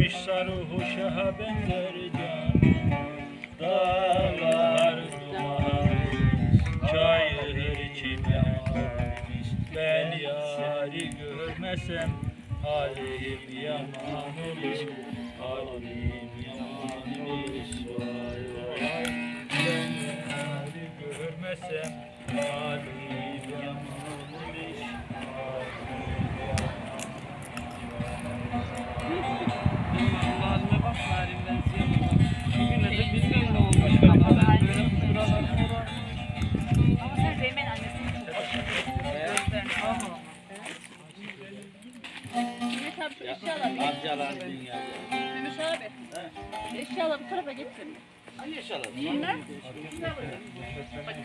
Gelmiş sarhoşa benzer canım Dağlar duman Çayır çimenmiş Ben yari görmesem Halim yaman olur abi. Eşyaları bu tarafa getirin. Hangi yaşalar? Bilmem.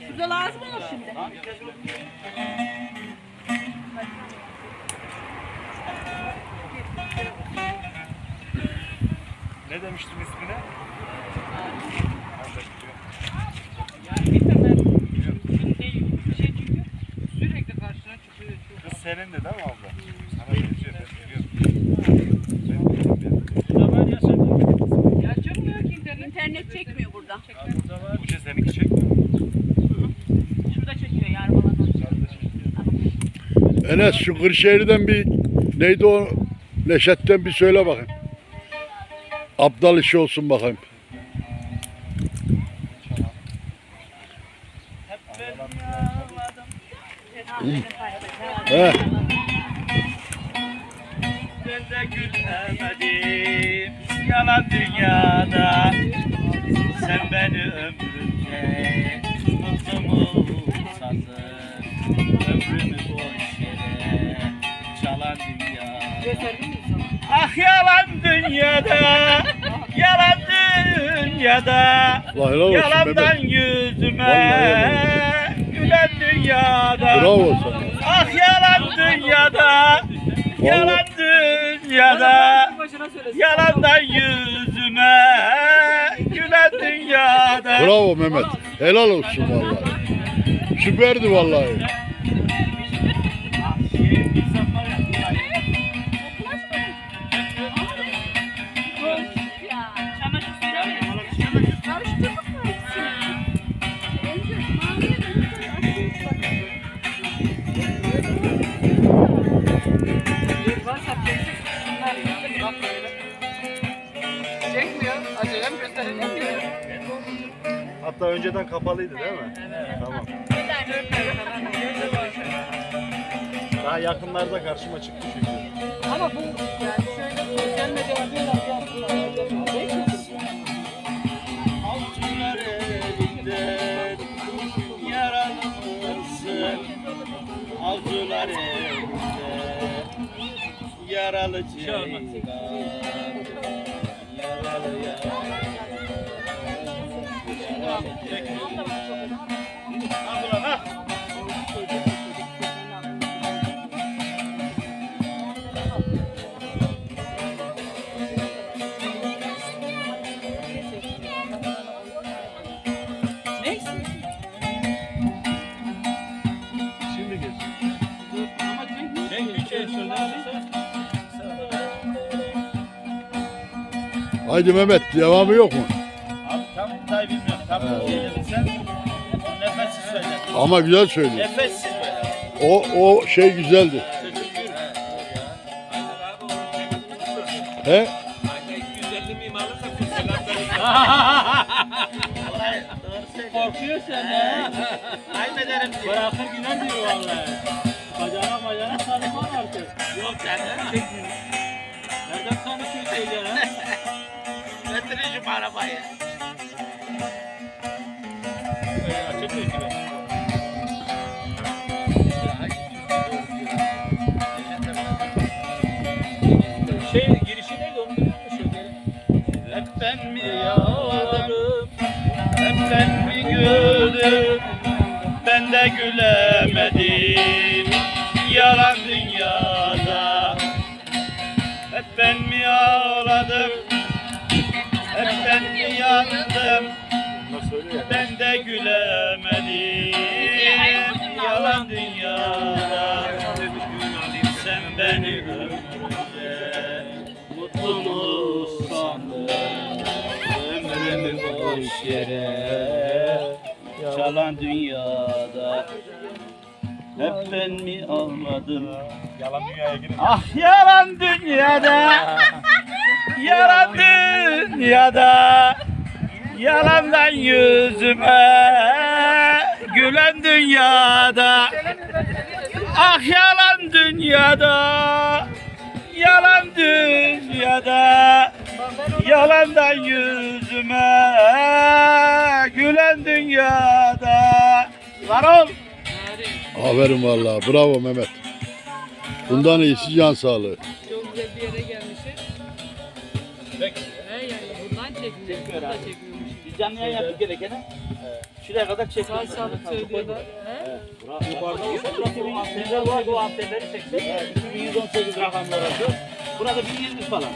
Şurada lazım olur şimdi. Ne demiştin ismine? Yani bitemez. Değil bir şey çünkü sürekli karşına çıkıyor. Çok Kız senin de değil mi abla? Sana benziyor ben biliyorum. Ben biliyorum. Burada var ya sen. Ya çıkmıyor ki internet. İnternet çekmiyor burada. Burada var. Bu şey seninki çekmiyor mu? Şurada çekiyor yani bana. Enes şu Kırşehir'den bir neydi o Neşet'ten bir söyle bakayım. Abdal işi olsun bakayım. Hep ben de gülemedim. Yalan dünyada. Sen beni ömrümce mutlu Ah yalan dünyada, yalan dünyada. Allah helal olsun Yalandan Mehmet. yüzüme Vallahi gülen dünyada. Bravo sana. Ah yalan dünyada, yalan dünyada. Yalandan yüzüme gülen dünyada. Bravo Mehmet. Helal olsun vallahi. Süperdi vallahi. Hatta önceden kapalıydı değil mi? Tamam. Daha yakınlarda karşıma çıktı çünkü. Ama bu yani şöyle bunlar öyle bir şey. Avcılar elinden yaralısın Avcılar elinden yaralı ceylan Yaralı yaralı Haydi Mehmet devamı yok mu? Abi tam detay bilmiyorum. Tam bir şey dedin sen. Nefessiz söyle. Ama güzel söylüyor. Nefessiz böyle. O o şey güzeldi. He? Vallahi doğru söylüyor. Korkuyor sen ha. Kaybederim diyor. Bırakır gider diyor Ki ben. Şey girişi neydi onu biliyor musun? Hep ben mi yağladım? Hep ben mi güldüm? Ben de gülemedim. Yandım? Ben de gülemedim. Yalan dünyada. Sen beni ömrümde mutlu mu kullandım Ömrümü boş yere Çalan dünyada Hep ben mi ağladım Yalan dünyaya girin. Ah yalan dünyada Yalan dünyada Yalandan yüzüme Gülen dünyada Ah yalan dünyada Yalan dünyada Yalandan yüzüme Gülen dünyada Var ol Aferin vallahi. Bravo Mehmet. Bundan iyisi can sağlığı. Biz canlı yayın yaptık gerekeni. Şuraya kadar Sağ çekiyoruz. sağlık söylüyorlar. He? Yukarıda burası bu antenler var. Bu antenleri çeksek 2118 rakamlar atıyor. Burada 1020 falan.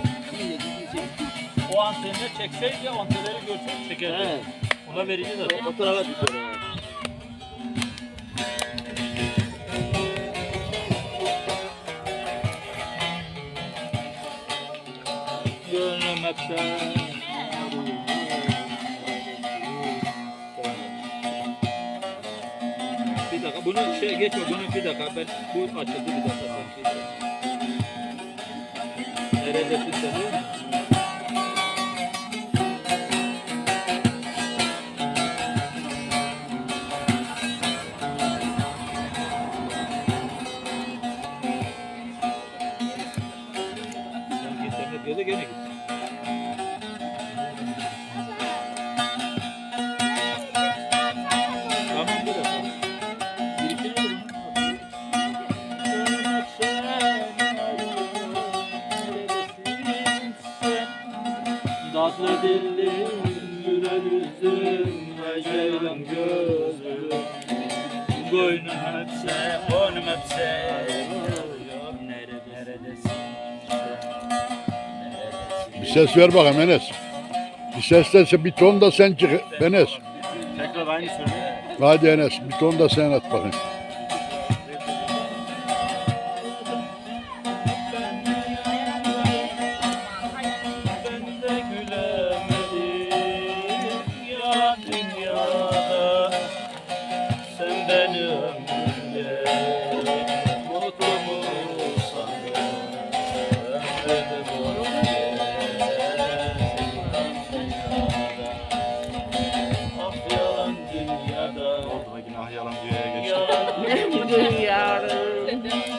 O antenleri çekseydi ya antenleri görsek çekerdi. Evet. Ona verici zaten. O tarafa düşüyor. Gönlüm hep sen. Bir dakika bunu şey geçme bunu bir dakika ben bu açıldı bir dakika. Sen şey dillim, güler yüzüm, ceylan gözüm Boynum boynum? Bir ses ver bakayım Enes. Bir seslense bir ton da sen çık Enes. Tekrar aynı söyle. Hadi Enes bir ton da sen at bakayım. Dünyada Orada da yine ah yalan dünyaya geçti. Yalan Yalan